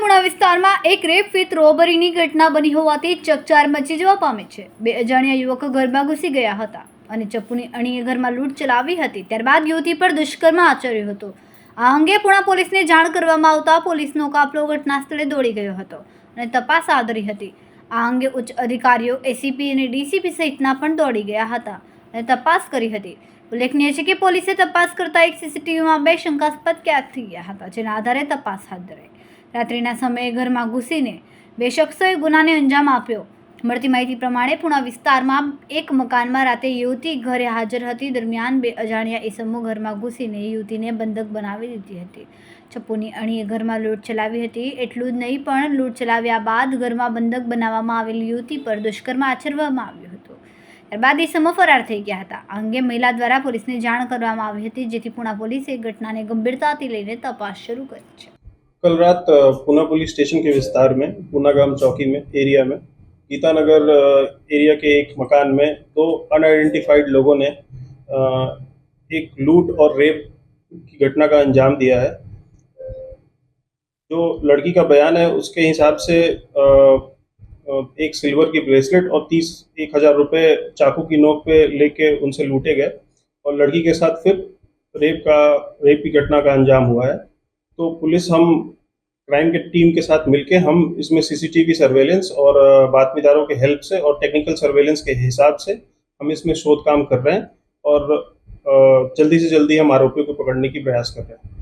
પુણા વિસ્તારમાં એક rape with રોબરીની ઘટના બની હોવાથી ચકચાર મચી જવા પામી છે. બે અજાણ્યા યુવકો ઘરમાં ઘૂસી ગયા હતા અને ચપ્પુની અણીએ ઘરમાં લૂંટ ચલાવી હતી. ત્યારબાદ યુવતી પર દુષ્કર્મ આચર્યું હતું. આ અંગે પુણા પોલીસને જાણ કરવામાં આવતા પોલીસનો કાફલો ઘટના સ્થળે દોડી ગયો હતો અને તપાસ હાથ હતી. આ અંગે ઉચ્ચ અધિકારીઓ, એસીપી અને ડીસીપી સહિતના પણ દોડી ગયા હતા અને તપાસ કરી હતી. ઉલ્લેખનીય છે કે પોલીસે તપાસ કરતા એક સીસીટીવીમાં બે શંકાસ્પદ કેદ થઈ ગયા હતા, જેના આધારે તપાસ હાથ ધરાઈ. રાત્રિના સમયે ઘરમાં ઘૂસીને બે શખ્સોએ ગુનાને અંજામ આપ્યો. મળતી માહિતી પ્રમાણે પુણા વિસ્તારમાં એક મકાનમાં રાતે યુવતી ઘરે હાજર હતી. દરમિયાન બે અજાણ્યા ઈસમો ઘરમાં ઘૂસીને યુવતીને બંધક બનાવી દીધી હતી. ચપ્પુની અણીએ ઘરમાં લૂંટ ચલાવી હતી. એટલું જ નહીં, પણ લૂંટ ચલાવ્યા બાદ ઘરમાં બંધક બનાવવામાં આવેલી યુવતી પર દુષ્કર્મ આચરવામાં આવ્યું. ત્યારબાદ ઈસમો ફરાર થઈ ગયા હતા આ અંગે મહિલા દ્વારા પોલીસને જાણ કરવામાં આવી હતી જેથી પુણા પોલીસે ઘટનાને ગંભીરતાથી લઈને તપાસ શરૂ કરી છે कल रात अ, पूना पुलिस स्टेशन के विस्तार में पूना गांव चौकी में एरिया में गीतानगर अ, एरिया के एक मकान में दो अनआइडेंटिफाइड लोगों ने अ, एक लूट और रेप की घटना का अंजाम दिया है जो लड़की का बयान है उसके हिसाब से अ, अ, एक सिल्वर की ब्रेसलेट और तीस, एक हज़ार रुपये चाकू की नोक पे लेके उनसे लूटे गए। और लड़की के साथ फिर रेप का, रेप की घटना का अंजाम हुआ है। तो पुलिस हम, क्राइम के टीम के साथ मिलके हम इसमें सीसीटीवी सर्वेलेंस और बातमीदारों के हेल्प से और टेक्निकल सर्वेलेंस के हिसाब से हम इसमें शोध काम कर रहे हैं और जल्दी से जल्दी हम आरोपियों को पकड़ने की प्रयास कर रहे हैं।